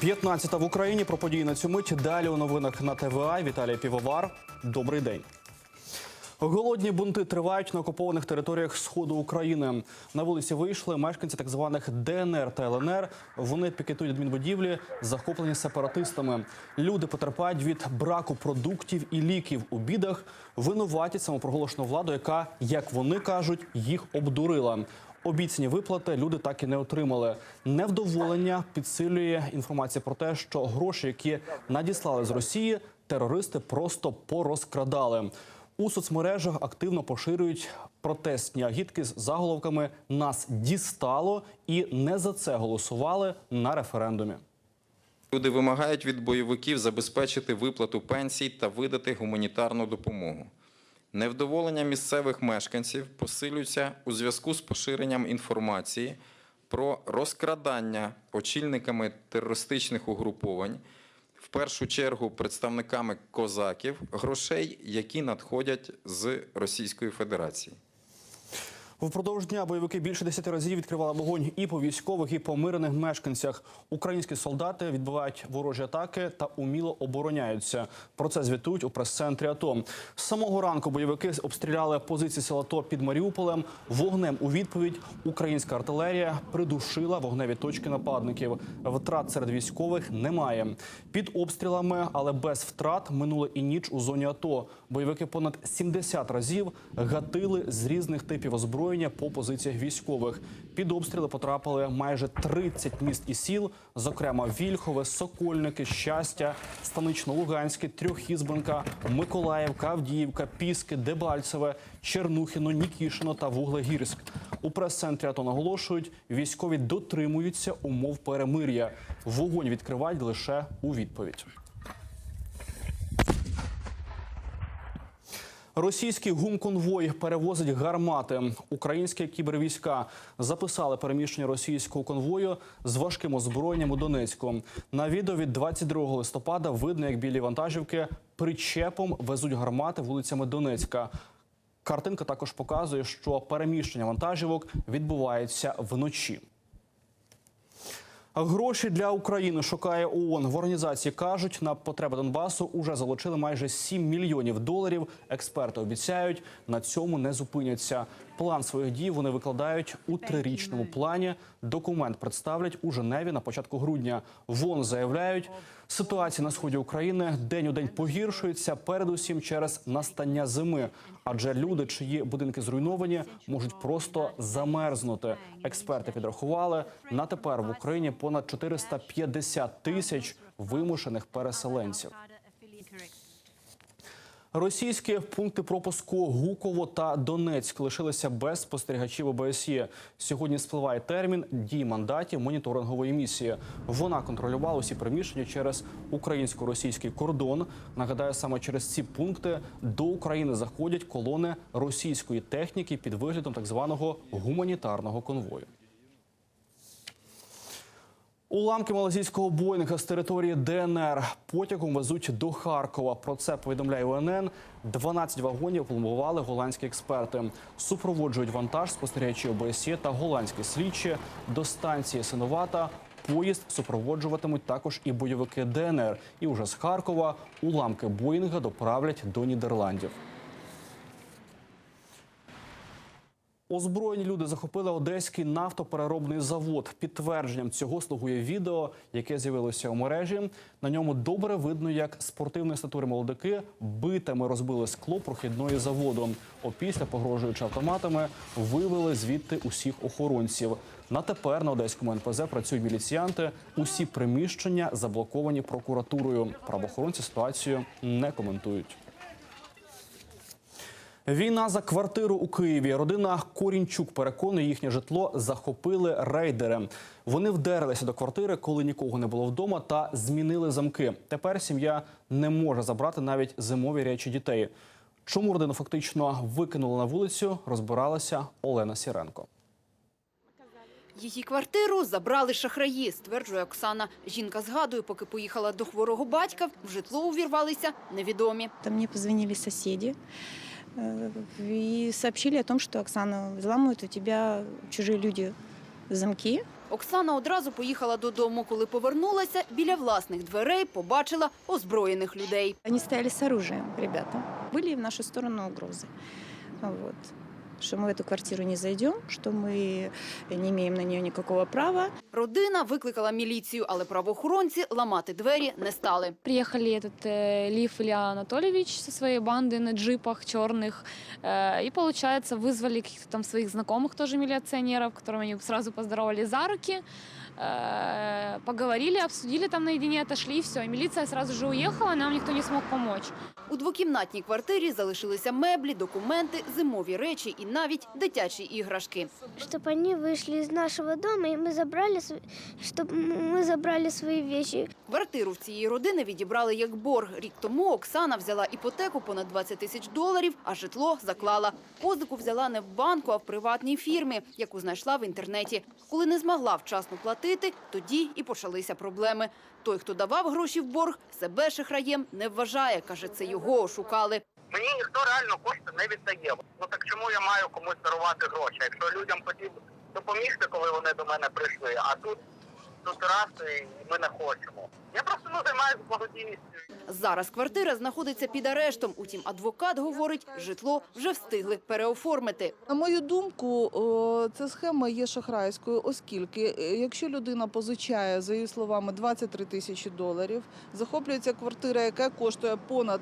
15 в Україні про події на цю мить. Далі у новинах на ТВА. Віталій Півовар. Добрий день. Голодні бунти тривають на окупованих територіях сходу України. На вулиці вийшли мешканці так званих ДНР та ЛНР. Вони пікетують адмінбудівлі, захоплені сепаратистами. Люди потерпають від браку продуктів і ліків у бідах. Винуватять самопроголошену владу, яка, як вони кажуть, їх обдурила. Обіцяні виплати люди так і не отримали. Невдоволення підсилює інформація про те, що гроші, які надіслали з Росії, терористи просто порозкрадали. У соцмережах активно поширюють протестні агітки з заголовками Нас дістало і не за це голосували на референдумі. Люди вимагають від бойовиків забезпечити виплату пенсій та видати гуманітарну допомогу. Невдоволення місцевих мешканців посилюється у зв'язку з поширенням інформації про розкрадання очільниками терористичних угруповань, в першу чергу представниками козаків, грошей, які надходять з Російської Федерації. Впродовж дня бойовики більше 10 разів відкривали вогонь і по військових, і по мирних мешканцях. Українські солдати відбивають ворожі атаки та уміло обороняються. Про це звітують у прес-центрі АТО. З самого ранку бойовики обстріляли позиції села АТО під Маріуполем. Вогнем у відповідь українська артилерія придушила вогневі точки нападників. Втрат серед військових немає. Під обстрілами, але без втрат минула і ніч у зоні АТО. Бойовики понад 70 разів гатили з різних типів озброєння по позиціях військових. Під обстріли потрапили майже 30 міст і сіл, зокрема Вільхове, Сокольники, Щастя, Станично-Луганське, Трьохізбенка, Миколаївка, Авдіївка, Піски, Дебальцеве, Чернухіно, Нікішино та Вуглегірськ. У прес-центрі АТО наголошують, військові дотримуються умов перемир'я. Вогонь відкривають лише у відповідь. Російський гумконвой перевозить гармати. Українські кібервійська записали переміщення російського конвою з важким озброєнням у Донецьку. На відео від 22 листопада видно, як білі вантажівки причепом везуть гармати вулицями Донецька. Картинка також показує, що переміщення вантажівок відбувається вночі. Гроші для України шукає ООН. В організації кажуть, на потреби Донбасу уже залучили майже 7 мільйонів доларів. Експерти обіцяють, на цьому не зупиняться. План своїх дій вони викладають у трирічному плані. Документ представлять у Женеві на початку грудня. ВОН заявляють, ситуація на сході України день у день погіршується, передусім через настання зими. Адже люди, чиї будинки зруйновані, можуть просто замерзнути. Експерти підрахували на тепер в Україні понад 450 тисяч вимушених переселенців. Російські пункти пропуску Гуково та Донецьк лишилися без спостерігачів ОБСЄ. Сьогодні спливає термін дій мандатів моніторингової місії. Вона контролювала усі приміщення через українсько-російський кордон. Нагадаю, саме через ці пункти до України заходять колони російської техніки під виглядом так званого гуманітарного конвою. Уламки малазійського боїнга з території ДНР потягом везуть до Харкова. Про це повідомляє УНН. 12 вагонів пломбували голландські експерти. Супроводжують вантаж спостерігачі ОБСЄ та голландські слідчі до станції Синовата. Поїзд супроводжуватимуть також і бойовики ДНР. І уже з Харкова уламки Боїнга доправлять до Нідерландів. Озброєні люди захопили одеський нафтопереробний завод. Підтвердженням цього слугує відео, яке з'явилося у мережі. На ньому добре видно, як спортивної статури молодики битами розбили скло прохідної заводу. Опісля, погрожуючи автоматами, вивели звідти усіх охоронців. На тепер на одеському НПЗ працюють міліціянти. Усі приміщення заблоковані прокуратурою. Правоохоронці ситуацію не коментують. Війна за квартиру у Києві. Родина Корінчук переконує, їхнє житло захопили рейдери. Вони вдерлися до квартири, коли нікого не було вдома, та змінили замки. Тепер сім'я не може забрати навіть зимові речі дітей. Чому родину фактично викинули на вулицю? Розбиралася Олена Сіренко. Її квартиру забрали шахраї, стверджує Оксана. Жінка згадує, поки поїхала до хворого батька, в житло увірвалися невідомі. Там мне позвонили соседи э, и сообщили о том, что Оксана взламывают у тебя чужие люди замки. Оксана одразу поїхала додому. Коли повернулася, біля власних дверей побачила озброєних людей. Они стояли с оружием, ребята. Были в нашу сторону угрозы. Вот. Что мы в эту квартиру не зайдем, что мы не имеем на нее никакого права. Родина викликала міліцію, але правоохоронці ламати двері не стали. Приехали этот э, Лив Илья Анатольевич со своей бандой на джипах черных. Э, и, получается, вызвали каких-то там своих знакомых, тоже милиционеров, которым они сразу поздоровали за руки. э, поговорили, обсудили там наедине, отошли, и все. И милиция сразу же уехала, нам никто не смог помочь. У двокімнатній квартирі залишилися меблі, документи, зимові речі і навіть дитячі іграшки. чтобы они вышли из нашего дома, и мы забрали, чтобы мы забрали свои вещи. Квартиру в цієї родини відібрали як борг. Рік тому Оксана взяла іпотеку понад 20 тисяч доларів, а житло заклала. Позику взяла не в банку, а в приватній фірмі, яку знайшла в інтернеті. Коли не змогла вчасно платити, тоді і почалися проблеми. Той, хто давав гроші в борг, себе шахраєм не вважає. Каже, це його ошукали. Мені ніхто реально кошти не віддає. Ну так чому я маю комусь дарувати гроші? Якщо людям хотів допомігти, коли вони до мене прийшли, а тут, тут раз і ми не хочемо. Я просто ну, займаюся благодійністю. Зараз квартира знаходиться під арештом. Утім, адвокат говорить, житло вже встигли переоформити. На мою думку, о, ця схема є шахрайською, оскільки е, якщо людина позичає, за її словами, 23 тисячі доларів, захоплюється квартира, яка коштує понад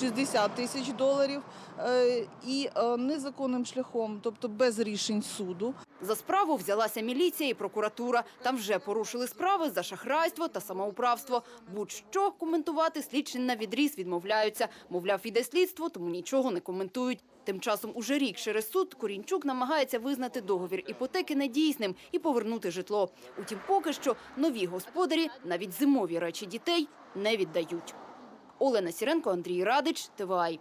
60 тисяч доларів, е, і е, незаконним шляхом, тобто без рішень суду, За справу взялася міліція і прокуратура. Там вже порушили справи за шахрайство та самоуправство. Будь-що коментувати слідчі на відріз відмовляються. Мовляв, іде слідство, тому нічого не коментують. Тим часом уже рік через суд Корінчук намагається визнати договір іпотеки недійсним і повернути житло. Утім, поки що нові господарі навіть зимові речі дітей не віддають. Олена Сіренко, Андрій Радич, ТВАЙ.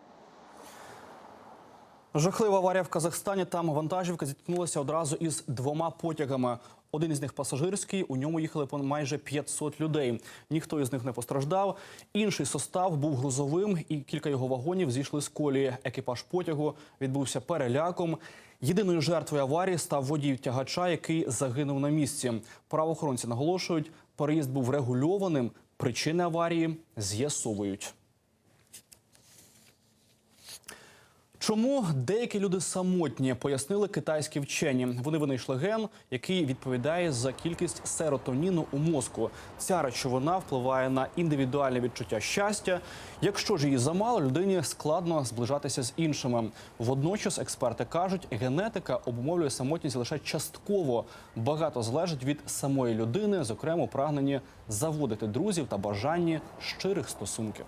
Жахлива аварія в Казахстані. Там вантажівка зіткнулася одразу із двома потягами. Один із них пасажирський. У ньому їхали майже 500 людей. Ніхто із них не постраждав. Інший состав був грузовим, і кілька його вагонів зійшли з колії. Екіпаж потягу відбувся переляком. Єдиною жертвою аварії став водій тягача, який загинув на місці. Правоохоронці наголошують, переїзд був регульованим. Причини аварії з'ясовують. Чому деякі люди самотні, пояснили китайські вчені. Вони винайшли ген, який відповідає за кількість серотоніну у мозку. Ця речовина впливає на індивідуальне відчуття щастя. Якщо ж її замало, людині складно зближатися з іншими. Водночас експерти кажуть, генетика обумовлює самотність лише частково. Багато залежить від самої людини, зокрема у прагненні заводити друзів та бажанні щирих стосунків.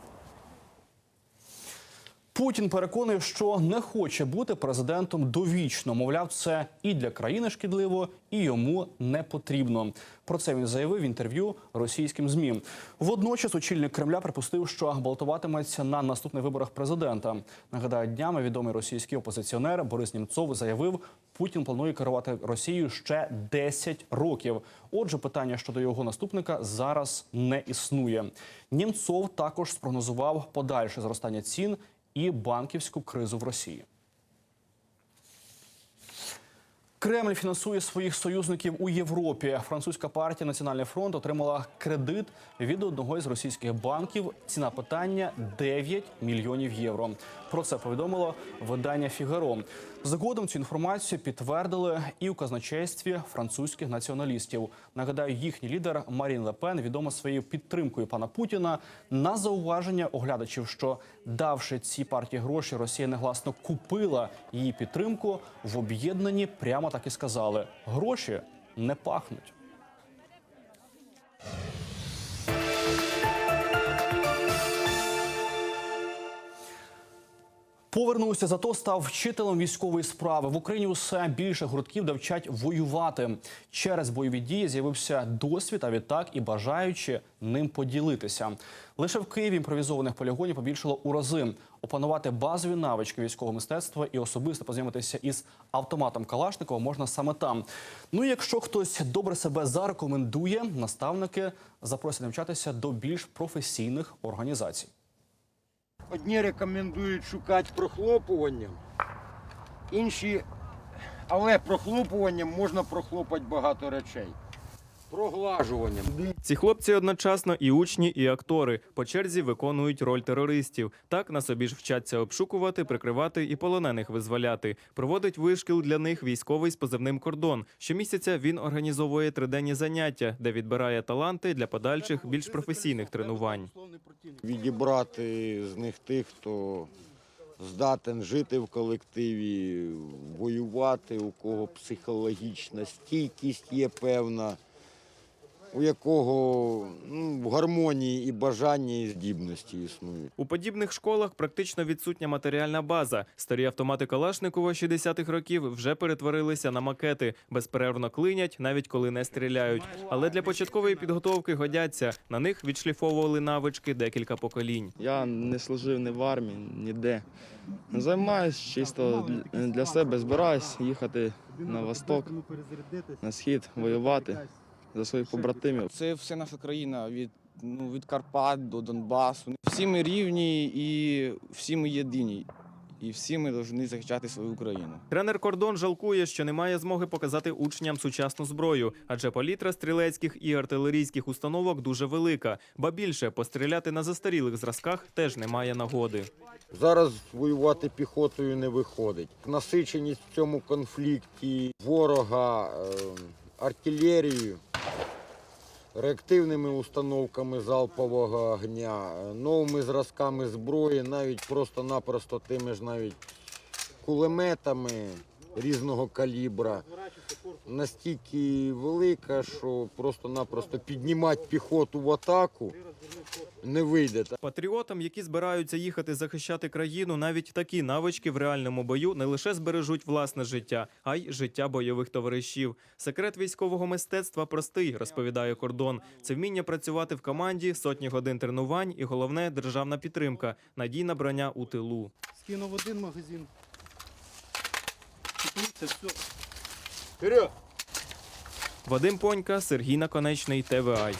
Путін переконує, що не хоче бути президентом довічно. Мовляв, це і для країни шкідливо, і йому не потрібно. Про це він заявив в інтерв'ю російським змі. Водночас очільник Кремля припустив, що балотуватиметься на наступних виборах президента. Нагадаю, днями відомий російський опозиціонер Борис Німцов заявив, Путін планує керувати Росією ще 10 років. Отже, питання щодо його наступника зараз не існує. Німцов також спрогнозував подальше зростання цін і банківську кризу в Росії. Кремль фінансує своїх союзників у Європі. Французька партія Національний фронт отримала кредит від одного із російських банків. Ціна питання 9 мільйонів євро. Про це повідомило видання Фігаро. Згодом цю інформацію підтвердили і у казначействі французьких націоналістів. Нагадаю, їхній лідер Марін Лепен відома своєю підтримкою пана Путіна на зауваження оглядачів, що давши цій партії гроші, Росія негласно купила її підтримку. В об'єднанні прямо так і сказали: гроші не пахнуть. Повернувся зато став вчителем військової справи. В Україні усе більше гуртків, де воювати. Через бойові дії з'явився досвід, а відтак і бажаючи ним поділитися. Лише в Києві імпровізованих полігонів побільшало у рази. Опанувати базові навички військового мистецтва і особисто познайомитися із автоматом Калашникова можна саме там. Ну і якщо хтось добре себе зарекомендує, наставники запросять навчатися до більш професійних організацій. Одні рекомендують шукати прохлопуванням, інші, але прохлопуванням можна прохлопати багато речей. Проглажуванням. Ці хлопці одночасно і учні, і актори. По черзі виконують роль терористів. Так на собі ж вчаться обшукувати, прикривати і полонених визволяти. Проводить вишкіл для них військовий з позивним кордон. Щомісяця він організовує триденні заняття, де відбирає таланти для подальших більш професійних тренувань. Відібрати з них тих, хто здатен жити в колективі, воювати, у кого психологічна стійкість є певна, у якого ну, в гармонії і бажання, і здібності існують. У подібних школах практично відсутня матеріальна база. Старі автомати Калашникова 60-х років вже перетворилися на макети, безперервно клинять, навіть коли не стріляють. Але для початкової підготовки годяться. На них відшліфовували навички декілька поколінь. Я не служив ні в армії, ніде. Займаюсь чисто для- для себе, збираюсь їхати на восток, на схід, воювати за своїх побратимів. Це все наша країна від, ну, від Карпат до Донбасу. Всі ми рівні і всі ми єдині. І всі ми повинні захищати свою Україну. Тренер кордон жалкує, що немає змоги показати учням сучасну зброю, адже палітра стрілецьких і артилерійських установок дуже велика. Ба більше постріляти на застарілих зразках теж немає нагоди. Зараз воювати піхотою не виходить. Насиченість в цьому конфлікті ворога е, артилерією, реактивними установками залпового огня, новими зразками зброї, навіть просто-напросто тими ж навіть кулеметами різного калібра. Настільки велика, що просто-напросто піднімати піхоту в атаку не вийде. Патріотам, які збираються їхати захищати країну, навіть такі навички в реальному бою не лише збережуть власне життя, а й життя бойових товаришів. Секрет військового мистецтва простий, розповідає кордон. Це вміння працювати в команді, сотні годин тренувань і головне державна підтримка, надійна броня у тилу. Скинув один магазин. Це все. Вперед! Вадим Понька, Сергій Наконечний, ТВА.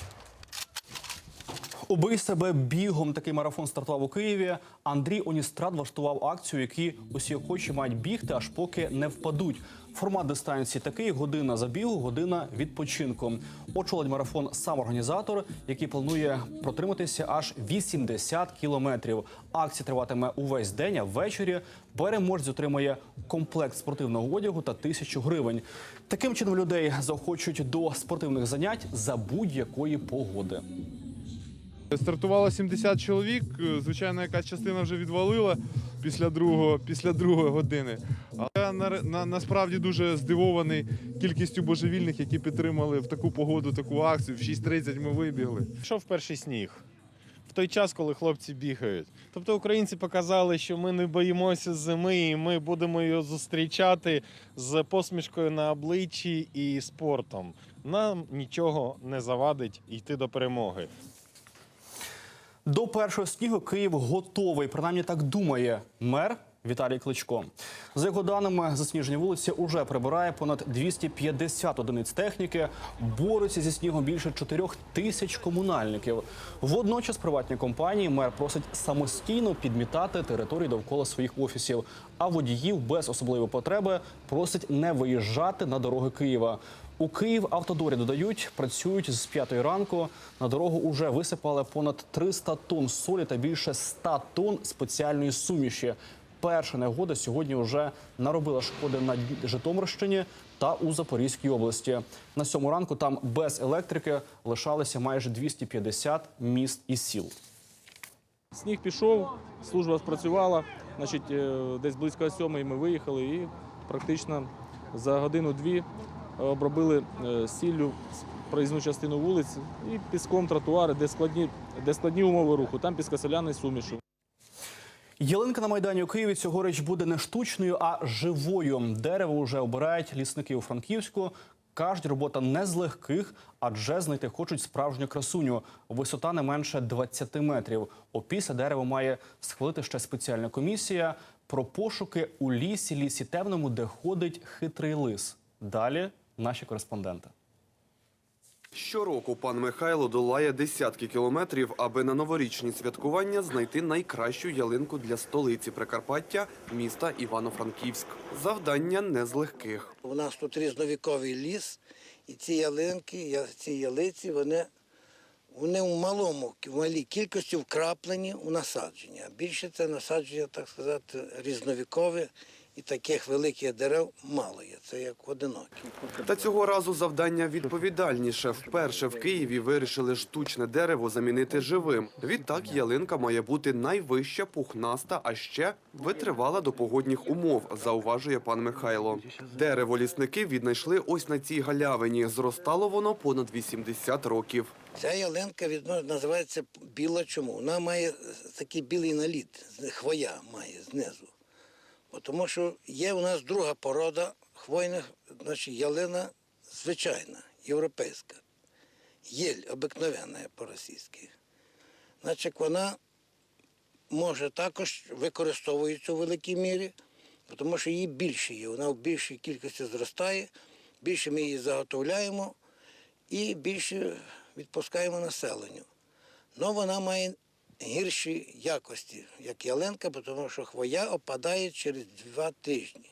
Убий себе бігом. Такий марафон стартував у Києві. Андрій Оністрад влаштував акцію, які усі охочі мають бігти, аж поки не впадуть. Формат дистанції такий: година забігу, година відпочинку. Очолить марафон сам організатор, який планує протриматися аж 80 кілометрів. Акція триватиме увесь день, а ввечері переможець отримає комплект спортивного одягу та тисячу гривень. Таким чином людей заохочують до спортивних занять за будь-якої погоди. Стартувало 70 чоловік. Звичайно, якась частина вже відвалила після другого, після другої години. Але на, на, насправді дуже здивований кількістю божевільних, які підтримали в таку погоду таку акцію. В 6.30 ми вибігли. Йшов перший сніг. В той час, коли хлопці бігають. Тобто українці показали, що ми не боїмося зими, і ми будемо її зустрічати з посмішкою на обличчі і спортом. Нам нічого не завадить йти до перемоги. До першого снігу Київ готовий. Принаймні так думає мер Віталій Кличко. За його даними, засніжені вулиці уже прибирає понад 250 одиниць техніки. Бореться зі снігом більше 4 тисяч комунальників. Водночас приватні компанії мер просить самостійно підмітати території довкола своїх офісів. А водіїв без особливої потреби просить не виїжджати на дороги Києва. У Київ автодорі додають, працюють з 5 ранку. На дорогу уже висипали понад 300 тонн солі та більше 100 тонн спеціальної суміші. Перша негода сьогодні вже наробила шкоди на Житомирщині та у Запорізькій області. На сьому ранку там без електрики лишалися майже 250 міст і сіл. Сніг пішов, служба спрацювала. Значить, е, десь близько сьомої ми виїхали і практично за годину-дві обробили е, сіллю проїзну частину вулиць і піском тротуари, де складні, де складні умови руху. Там піскосоляний сумішу. Ялинка на майдані у Києві цьогоріч буде не штучною, а живою. Дерево вже обирають лісники у Франківську. Кажуть, робота не з легких, адже знайти хочуть справжню красуню. Висота не менше 20 метрів. Опісля дерева має схвалити ще спеціальна комісія про пошуки у лісі, лісі темному, де ходить хитрий лис. Далі наші кореспонденти. Щороку пан Михайло долає десятки кілометрів, аби на новорічні святкування знайти найкращу ялинку для столиці Прикарпаття, міста Івано-Франківськ. Завдання не з легких. У нас тут різновіковий ліс, І ці ялинки, ці ялиці, вони, вони в малому, в малій кількості вкраплені у насадження. Більше це насадження, так сказати, різновікове, і таких великих дерев мало є. Це як одинокі. Та цього разу завдання відповідальніше. Вперше в Києві вирішили штучне дерево замінити живим. Відтак ялинка має бути найвища, пухнаста, а ще витривала до погодних умов, зауважує пан Михайло. Дерево лісники віднайшли ось на цій галявині. Зростало воно понад 80 років. Ця ялинка відно- називається біла чому? Вона має такий білий наліт, хвоя має знизу. Тому що є у нас друга порода хвойних, значить ялина звичайна, європейська. Єль обикновенна по-російськи. Значить, вона може також використовується у великій мірі, тому що її більше є. Вона в більшій кількості зростає, більше ми її заготовляємо і більше відпускаємо населенню. Але вона має гірші якості, як ялинка, тому що хвоя опадає через два тижні.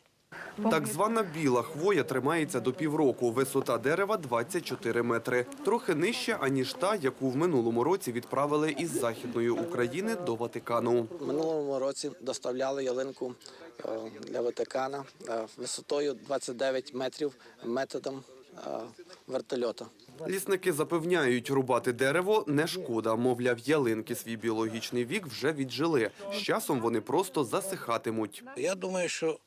Так звана біла хвоя тримається до півроку. Висота дерева 24 метри. Трохи нижча, аніж та, яку в минулому році відправили із Західної України до Ватикану. В минулому році доставляли ялинку е, для Ватикана е, висотою 29 метрів методом е, вертольота. Лісники запевняють, рубати дерево не шкода. Мовляв, ялинки свій біологічний вік вже віджили. З часом вони просто засихатимуть. Я думаю, що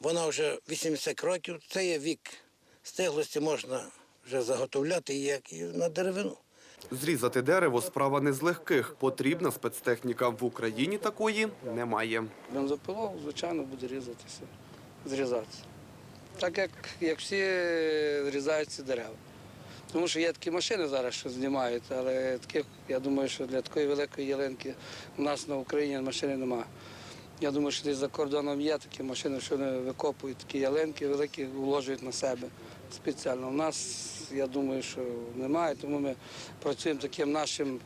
вона вже 80 років, це є вік стиглості, можна вже заготовляти як і на деревину. Зрізати дерево справа не з легких. Потрібна спецтехніка. В Україні такої немає. Бензопилов, звичайно, буде різатися, зрізатися. Так як, як всі різають ці дерева. Тому що є такі машини зараз, що знімають, але таких, я думаю, що для такої великої ялинки у нас на Україні машини немає. Я думаю, що десь за кордоном є такі машини, що вони викопують такі ялинки великі, вложують на себе спеціально. У нас, я думаю, що немає, тому ми працюємо таким нашим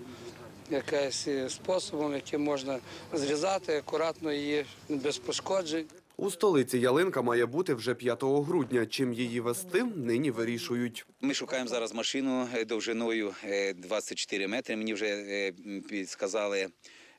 якимось способом, яким можна зрізати акуратно її без пошкоджень. У столиці ялинка має бути вже 5 грудня. Чим її вести, нині вирішують. Ми шукаємо зараз машину е, довжиною е, 24 метри. Мені вже е, підсказали,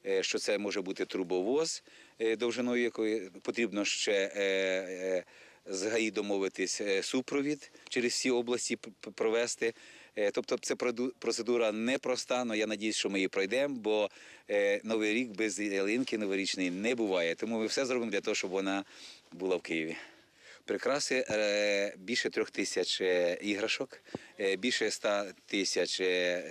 е, що це може бути трубовоз, е, довжиною якої потрібно ще е, е, з ГАІ домовитись е, супровід через всі області провести. Е, Тобто це процедура непроста, але я надіюсь, що ми її пройдемо, бо е, Новий рік без ялинки новорічної не буває. Тому ми все зробимо для того, щоб вона була в Києві. Прикраси е, більше трьох тисяч іграшок, більше ста тисяч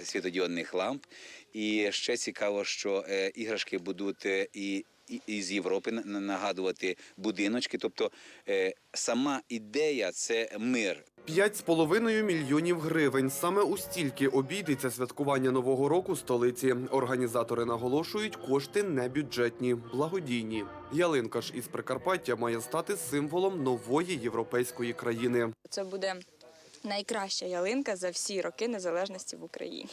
світодіодних ламп. І ще цікаво, що іграшки будуть і. Із Європи на- на- нагадувати будиночки, тобто е, сама ідея це мир. П'ять з половиною мільйонів гривень. Саме у стільки обійдеться святкування нового року столиці. Організатори наголошують, кошти не бюджетні, благодійні. Ялинка ж із Прикарпаття має стати символом нової європейської країни. Це буде найкраща ялинка за всі роки незалежності в Україні.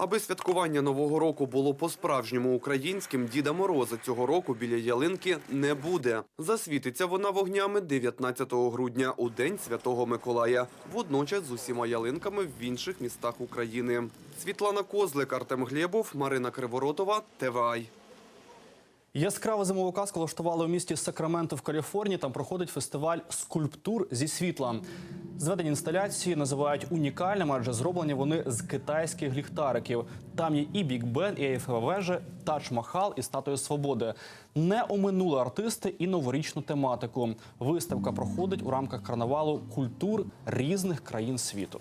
Аби святкування нового року було по-справжньому українським, Діда Мороза цього року біля ялинки не буде. Засвітиться вона вогнями 19 грудня у день Святого Миколая. Водночас з усіма ялинками в інших містах України. Світлана Козлик, Артем Глєбов, Марина Криворотова, ТВАЙ. Яскраву зимову казку влаштували у місті Сакраменто в Каліфорнії. Там проходить фестиваль скульптур зі світла. Зведені інсталяції називають унікальними, адже зроблені вони з китайських ліхтариків. Там є і Біг Бен, і Ейфелева вежа, Тадж Махал і статуя свободи. Не оминули артисти і новорічну тематику. Виставка проходить у рамках карнавалу культур різних країн світу.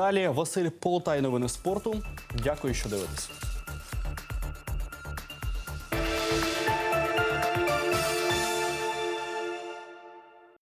Далі Василь Полотай новини спорту. Дякую, що дивитесь.